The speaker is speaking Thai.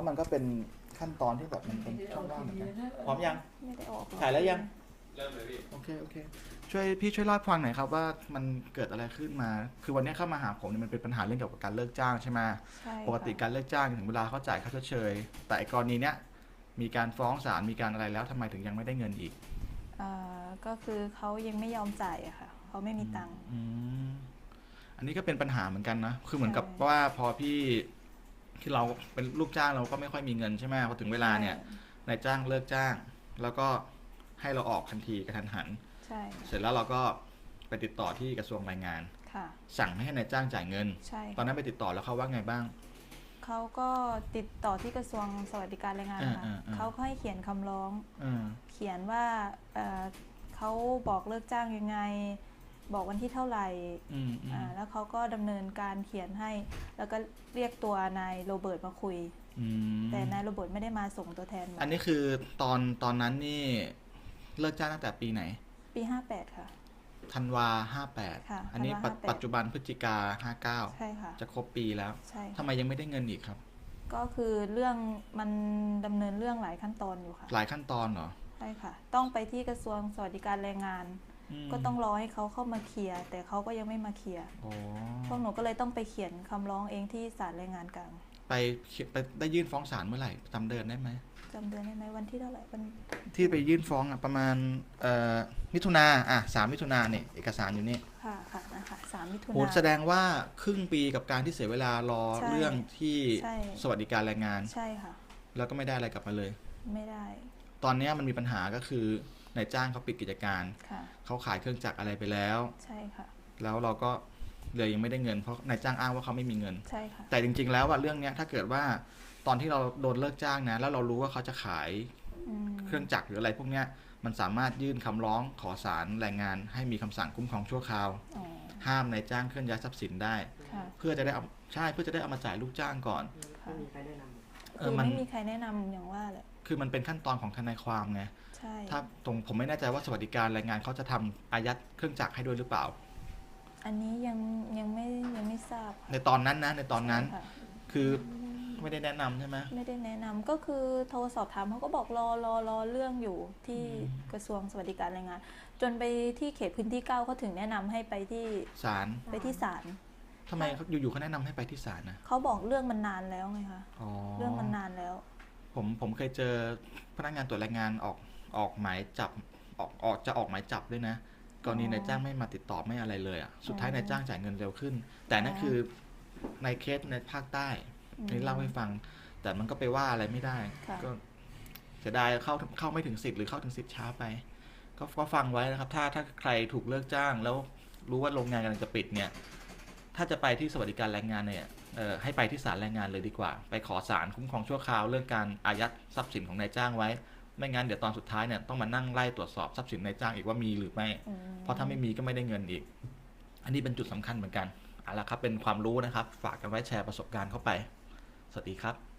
ว่ามันก็เป็นขั้นตอนที่แบบมันเป็นช่องว่างเหมือนกันพร้อมยังไม่ได้ออกหรอกถ่ายแล้วยัง เริ่มเลยพี่ โอเคโอเค ช่วยพี่ช่วยเล่าให้ฟังหน่อยครับว่ามันเกิดอะไรขึ้นมา คือวันนี้เข้ามาหาผมเนี่ยมันเป็นปัญหาเรื่องเกี่ยวกับการเลิกจ้างใช่ไหมใช่ปกติค่ะการเลิกจ้างถึงเวลาเขาจ่ายค่าชดเชย แต่ไอ้กรณีเนี้ยมีการฟ้องศาลมีการอะไรแล้วทำไมถึงยังไม่ได้เงินอีกเอ่อก็คือเขายังไม่ยอมจ่ายอะค่ะเขาไม่มีตังค์ อืมอันนี้ก็เป็นปัญหาเหมือนกันนะ คือเหมือนกับใช่ ว่าพอพี่ ที่เราเป็นลูกจ้างเราก็ไม่ค่อยมีเงินใช่ไหมพอถึงเวลาเนี่ยนายจ้างเลิกจ้าง แล้วก็ให้เราออกทันทีกระทันหัน ใช่ เสร็จแล้วเราก็ไปติดต่อที่กระทรวงแรงงาน ค่ะ สั่งให้นายจ้างจ่ายเงิน ใช่ ตอนนั้นไปติดต่อแล้วเขาว่าไงบ้าง เขาก็ติดต่อที่กระทรวงสวัสดิการแรงงานค่ะอ่าอ่าอ่าเขาก็ให้เขียนคำร้องเออเขียนว่าเอ่อเขาบอกเลิกจ้างยังไง บอกวันที่เท่าไหร่อืมอืมอ่าแล้วเขาก็ดำเนินการเขียนให้ แล้วก็เรียกตัวนายโรเบิร์ตมาคุยอืมแต่นายโรเบิร์ตไม่ได้มาส่งตัวแทนมาอันนี้คือตอนตอนนั้นนี่เลิกจ้างตั้งแต่ปีไหน ปี58ค่ะธันวาห้าแปดค่ะอันนี้ธันวาปัจ58ปัจจุบันพฤศจิกาห้าเก้าใช่ค่ะจะครบปีแล้วใช่ทำไมยังไม่ได้เงินอีกครับ ก็คือเรื่องมันดำเนินเรื่องหลายขั้นตอนอยู่ค่ะ หลายขั้นตอนเหรอใช่ค่ะ ต้องไปที่กระทรวงสวัสดิการแรงงานม ก็ต้องรอให้เขาเข้ามาเคลียร์แต่เขาก็ยังไม่มาเคลียร์โอ้พวกหนูก็เลยต้องไปเขียนคำร้องเองที่ศาลแรงงานกลางไปเขียนไปได้ยื่นฟ้องศาลเมื่อไหร่จำเดือนได้ไหมจำเดือนได้ไหมวันที่เท่าไหร่วันที่ไปยื่นฟ้องอะประมาณเอ่อมิถุนาอะสามมิถุนาเนี่ยเอกสารอยู่นี่ค่ะค่ะนะคะสามมิถุโหนาแสดงว่าครึ่งปีกับการที่เสียเวลารอใช่เรื่องที่ใช่สวัสดิการแรงงานใช่ค่ะ แล้วก็ไม่ได้อะไรกลับมาเลย ไม่ได้ ตอนเนี้ยมันมีปัญหาก็คือ นายจ้างเขาปิดกิจการค่ะเขาขายเครื่องจักรอะไรไปแล้ว ใช่ค่ะ แล้วเราก็เลยยังไม่ได้เงินเพราะนายจ้างอ้างว่าเขาไม่มีเงินใช่ค่ะแต่จริง ๆ แล้วว่าเรื่องเนี้ยถ้าเกิดว่าตอนที่เราโดนเลิกจ้างนะ แล้วเรารู้ว่าเขาจะขายอืมเครื่องจักรหรืออะไรพวกเนี้ยมันสามารถยื่นคำร้องขอศาลแรงงาน ให้มีคำสั่งคุ้มครองชั่วคราวอ๋อห้ามนายจ้างเคลื่อนย้ายทรัพย์สินได้ค่ะเพื่อจะได้เอาใช่เพื่อจะได้เอามาจ่ายลูกจ้างก่อนค่ะมีใครแนะนำเอคืออมันไม่มีใครแนะนำอย่างว่าแหละ คือมันเป็นขั้นตอนของทนายความไงใช่ถ้าตรงผมไม่แน่ใจว่าสวัสดิการแรงงานเขาจะทำอายัดเครื่องจักรให้ด้วยหรือเปล่า อันนี้ยังยังไม่ยังไม่ทราบค่ะในตอนนั้นนะในตอนนั้นใช่ค่ะคือไม่ได้แนะนำใช่ไหมไม่ได้แนะนำก็คือโทรสอบถามเขาก็บอกรอรอรอเรื่องอยู่ที่กระทรวงสวัสดิการแรงงาน จนไปที่เขตพื้นที่เก้าเขาถึงแนะนำให้ไปที่ศาลไปที่ศาลทำไมเขาอยู่ๆเขาแนะนำให้ไปที่ศาลนะเขาบอกเรื่องมันนานแล้วไงคะอ๋อเรื่องมันนานแล้ว ผมผมเคยเจอพนักงานตรวจแรงงานออกออกหมายจับออกออกจะออกหมายจับด้วยนะกรณีอ๋อนายจ้างไม่มาติดต่อไม่อะไรเลยอะสุดท้ายอ๋อนายจ้างจ่ายเงินเร็วขึ้น แต่นั่นอ๋อคือในเคสในภาคใต้อืมนี่เล่าให้ฟัง แต่มันก็ไปว่าอะไรไม่ได้ค่ะก็เสียดายเข้าเข้าไม่ถึงสิทธิ์หรือเข้าถึงสิทธิ์ช้าไป ก็ก็ฟังไว้นะครับ ถ้าถ้าใครถูกเลิกจ้างแล้วรู้ว่าโรงงานกำลังจะปิดเนี่ย ถ้าจะไปที่สวัสดิการแรงงานเนี่ยให้ไปที่ศาลแรงงานเลยดีกว่า ไปขอศาลคุ้มครองชั่วคราวเรื่องการอายัดทรัพย์สินของนายจ้างไว้ ไม่งั้นเดี๋ยวตอนสุดท้ายเนี่ยต้องมานั่งไล่ตรวจสอบทรัพย์สินนายจ้างอีกว่ามีหรือไม่ เพราะถ้าไม่มีก็ไม่ได้เงินอีก อันนี้เป็นจุดสำคัญเหมือนกันเอาละครับเป็นความรู้นะครับ ฝากกันไว้แชร์ประสบการณ์เข้าไป สวัสดีครับ